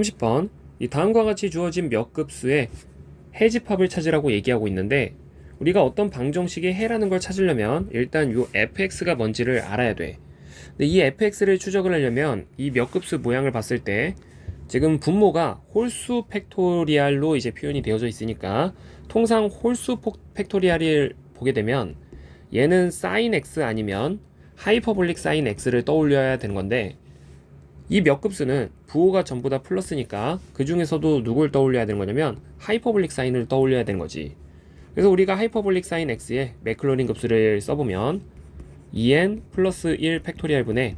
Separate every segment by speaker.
Speaker 1: 30번 이 다음과 같이 주어진 몇 급수의 해집합을 찾으라고 얘기하고 있는데 우리가 어떤 방정식의 해라는 걸 찾으려면 일단 요 fx가 뭔지를 알아야 돼. 근데 이 fx를 추적을 하려면 이 몇 급수 모양을 봤을 때 지금 분모가 홀수 팩토리알로 이제 표현이 되어져 있으니까 통상 홀수 폭- 팩토리알을 보게 되면 얘는 sin x 아니면 하이퍼볼릭 sin x를 떠올려야 되는 건데 이 몇 급수는 부호가 전부 다 플러스니까 그 중에서도 누굴 떠올려야 되는 거냐면 하이퍼볼릭 사인을 떠올려야 되는 거지. 그래서 우리가 하이퍼볼릭 사인 x에 매클로린 급수를 써보면 2n 플러스 1 팩토리얼 분의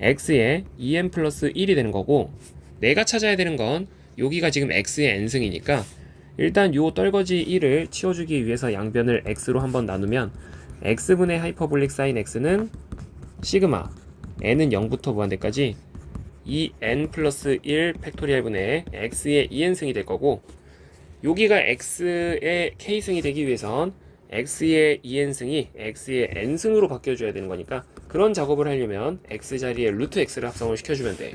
Speaker 1: x에 2n 플러스 1이 되는 거고 내가 찾아야 되는 건 여기가 지금 x의 n승이니까 일단 요 떨거지 1을 치워주기 위해서 양변을 x로 한번 나누면 x분의 하이퍼볼릭 사인 x는 시그마 n은 0부터 무한대까지 2n 플러스 1 팩토리얼 분의 x의 2n승이 될 거고 여기가 x의 k승이 되기 위해선 x의 2n승이 x의 n승으로 바뀌어줘야 되는 거니까 그런 작업을 하려면 x 자리에 루트 x를 합성을 시켜주면 돼.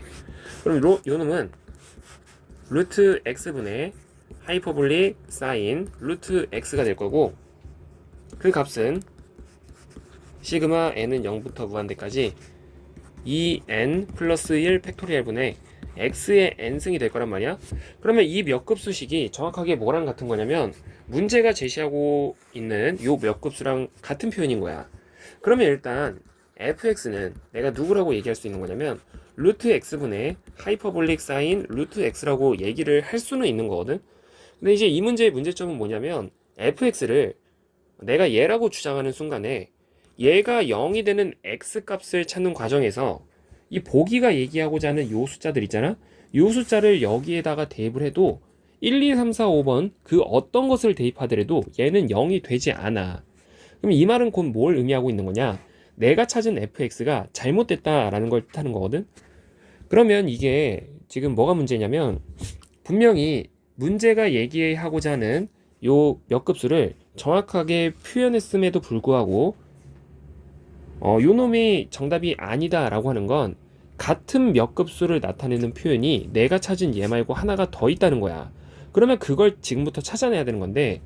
Speaker 1: 그럼 요, 요 놈은 루트 x분의 하이퍼볼릭 사인 루트 x가 될 거고 그 값은 시그마 n은 0부터 무한대까지 2n 플러스 1 팩토리얼 분의 x의 n승이 될 거란 말이야. 그러면 이 몇 급수식이 정확하게 뭐랑 같은 거냐면 문제가 제시하고 있는 요 몇 급수랑 같은 표현인 거야. 그러면 일단 fx는 내가 누구라고 얘기할 수 있는 거냐면 루트 x분의 하이퍼볼릭 사인 루트 x라고 얘기를 할 수는 있는 거거든. 근데 이제 이 문제의 문제점은 뭐냐면 fx를 내가 얘라고 주장하는 순간에 얘가 0이 되는 x 값을 찾는 과정에서 이 보기가 얘기하고자 하는 요 숫자들 있잖아. 요 숫자를 여기에다가 대입을 해도 1, 2, 3, 4, 5번 그 어떤 것을 대입하더라도 얘는 0이 되지 않아. 그럼 이 말은 곧 뭘 의미하고 있는 거냐? 내가 찾은 fx가 잘못됐다라는 걸 뜻하는 거거든. 그러면 이게 지금 뭐가 문제냐면 분명히 문제가 얘기하고자 하는 요 몇 급수를 정확하게 표현했음에도 불구하고 어, 요 놈이 정답이 아니다라고 하는 건 같은 몇 급수를 나타내는 표현이 내가 찾은 얘 말고 하나가 더 있다는 거야. 그러면 그걸 지금부터 찾아내야 되는 건데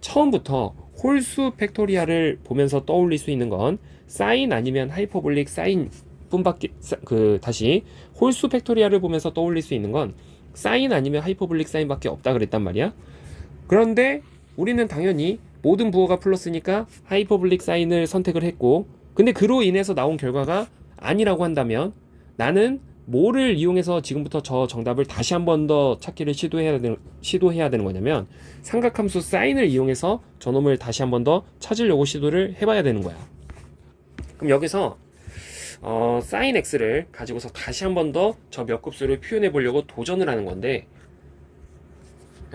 Speaker 1: 처음부터 홀수 팩토리아를 보면서 떠올릴 수 있는 건 사인 아니면 하이퍼볼릭 사인 뿐밖에 사- 그 다시 홀수 팩토리아를 보면서 떠올릴 수 있는 건 사인 아니면 하이퍼볼릭 사인밖에 없다 그랬단 말이야. 그런데 우리는 당연히 모든 부호가 플러스니까 하이퍼볼릭 사인을 선택을 했고 근데 그로 인해서 나온 결과가 아니라고 한다면 나는 뭐를 이용해서 지금부터 저 정답을 다시 한 번 더 찾기를 시도해야 되는 시도해야 되는 거냐면 삼각함수 사인을 이용해서 저놈을 다시 한 번 더 찾으려고 시도를 해봐야 되는 거야. 그럼 여기서 어, 사인 x를 가지고서 다시 한 번 더 저몇 급수를 표현해 보려고 도전을 하는 건데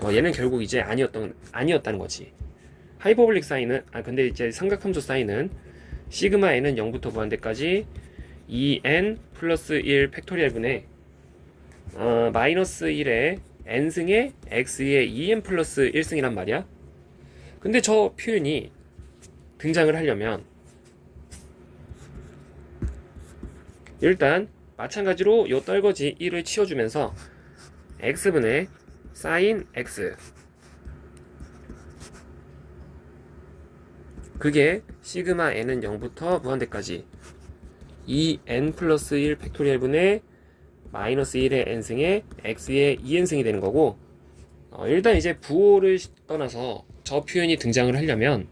Speaker 1: 어, 얘는 결국 이제 아니었던 아니었다는 거지. 하이퍼볼릭 사인은 아 근데 이제 삼각함수 사인은 시그마 n은 0부터 무한대까지 2n 플러스 1 팩토리얼 분의 어, 마이너스 1의 n승의 x의 2n 플러스 1승이란 말이야. 근데 저 표현이 등장을 하려면 일단 마찬가지로 요 떨거지 1을 치워주면서 x분의 sin x 그게 시그마 n은 0부터 무한대까지 2n 플러스 1 팩토리얼 분의 마이너스 1의 n승의 x의 2n승이 되는 거고 어, 일단 이제 부호를 떠나서 저 표현이 등장을 하려면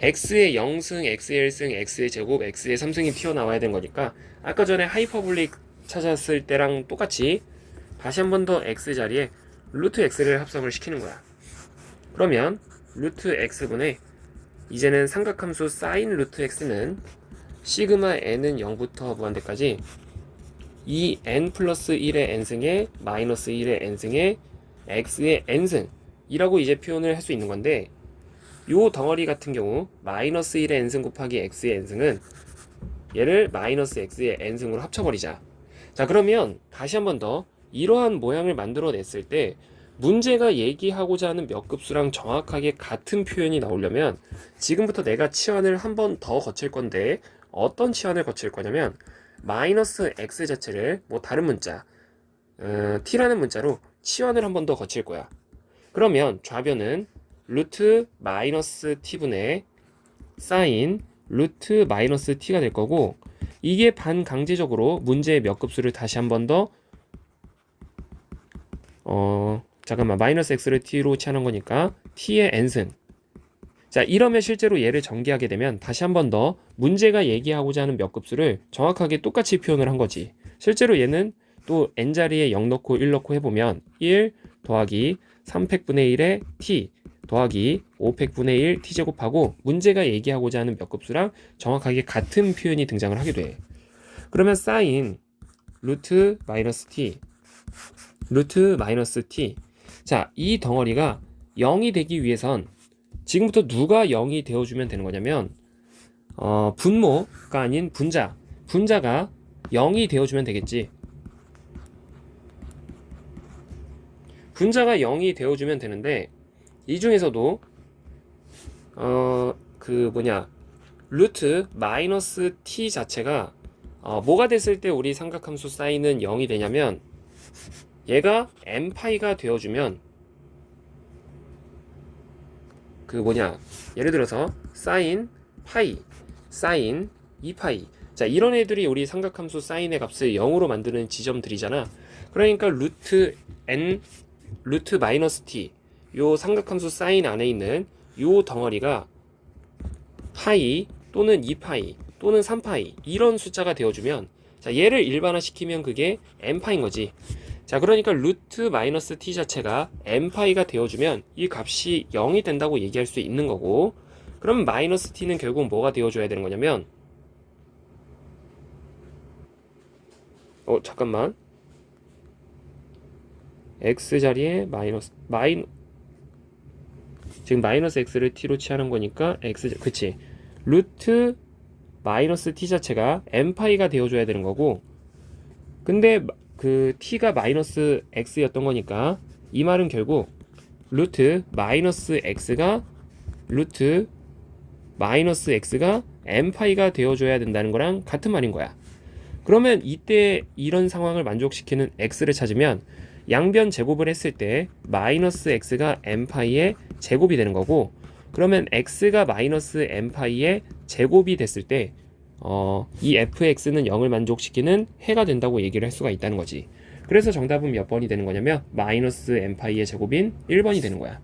Speaker 1: x의 0승, x의 1승, x의 제곱, x의 3승이 튀어나와야 되는 거니까 아까 전에 하이퍼블릭 찾았을 때랑 똑같이 다시 한 번 더 x 자리에 루트 x를 합성을 시키는 거야. 그러면 루트 x분의 이제는 삼각함수 사인 루트 x는 시그마 n은 0부터 무한대까지 2n 플러스 1의 n승의 마이너스 1의 n승의 x의 n승이라고 이제 표현을 할 수 있는 건데 요 덩어리 같은 경우 마이너스 1의 n승 곱하기 x의 n승은 얘를 마이너스 x의 n승으로 합쳐버리자. 자 그러면 다시 한 번 더 이러한 모양을 만들어냈을 때 문제가 얘기하고자 하는 몇 급수랑 정확하게 같은 표현이 나오려면 지금부터 내가 치환을 한 번 더 거칠 건데 어떤 치환을 거칠 거냐면 마이너스 x 자체를 뭐 다른 문자 어, t라는 문자로 치환을 한 번 더 거칠 거야. 그러면 좌변은 루트 마이너스 t분의 사인 루트 마이너스 t가 될 거고 이게 반강제적으로 문제의 몇 급수를 다시 한 번 더 어, 잠깐만 마이너스 x를 t로 치하는 거니까 t의 n승. 자 이러면 실제로 얘를 전개하게 되면 다시 한 번 더 문제가 얘기하고자 하는 몇 급수를 정확하게 똑같이 표현을 한 거지. 실제로 얘는 또 n자리에 0 넣고 1 넣고 해보면 1 더하기 3팩분의 1의 t 더하기 5팩분의 1 t제곱하고 문제가 얘기하고자 하는 몇 급수랑 정확하게 같은 표현이 등장을 하게 돼. 그러면 사인 루트 마이너스 t 루트 마이너스 t 자 이 덩어리가 0이 되기 위해선 지금부터 누가 0이 되어주면 되는 거냐면 어, 분모가 아닌 분자 분자가 0이 되어주면 되겠지. 분자가 0이 되어주면 되는데 이 중에서도 어 그 뭐냐 루트 마이너스 t 자체가 어, 뭐가 됐을 때 우리 삼각함수 사인은 0이 되냐면 얘가 m 파이가 되어주면 그 뭐냐 예를 들어서 사인 파이 사인 2파이. 자 이런 애들이 우리 삼각함수 사인의 값을 0으로 만드는 지점들이잖아. 그러니까 루트 n 루트 마이너스 t 요 삼각함수 사인 안에 있는 요 덩어리가 파이 또는 2파이 또는 3파이 이런 숫자가 되어주면 자 얘를 일반화시키면 그게 n파인 거지 자 그러니까 루트 마이너스 t 자체가 n파이가 되어주면 이 값이 0이 된다고 얘기할 수 있는 거고 그럼 마이너스 t는 결국 뭐가 되어줘야 되는 거냐면 어 잠깐만. X 자리에 마이너스 마이 지금 마이너스 x를 t로 취하는 거니까 x 그치. 루트 마이너스 t 자체가 n파이가 되어줘야 되는 거고 근데 그 t가 마이너스 x였던 거니까 이 말은 결국 루트 마이너스 x가 루트 마이너스 x가 n파이가 되어줘야 된다는 거랑 같은 말인 거야. 그러면 이때 이런 상황을 만족시키는 x를 찾으면 양변 제곱을 했을 때 마이너스 x가 n파이의 제곱이 되는 거고 그러면 x가 마이너스 n파이의 제곱이 됐을 때 어, 이 fx는 0을 만족시키는 해가 된다고 얘기를 할 수가 있다는 거지. 그래서 정답은 몇 번이 되는 거냐면 마이너스 n파이의 제곱인 1번이 되는 거야.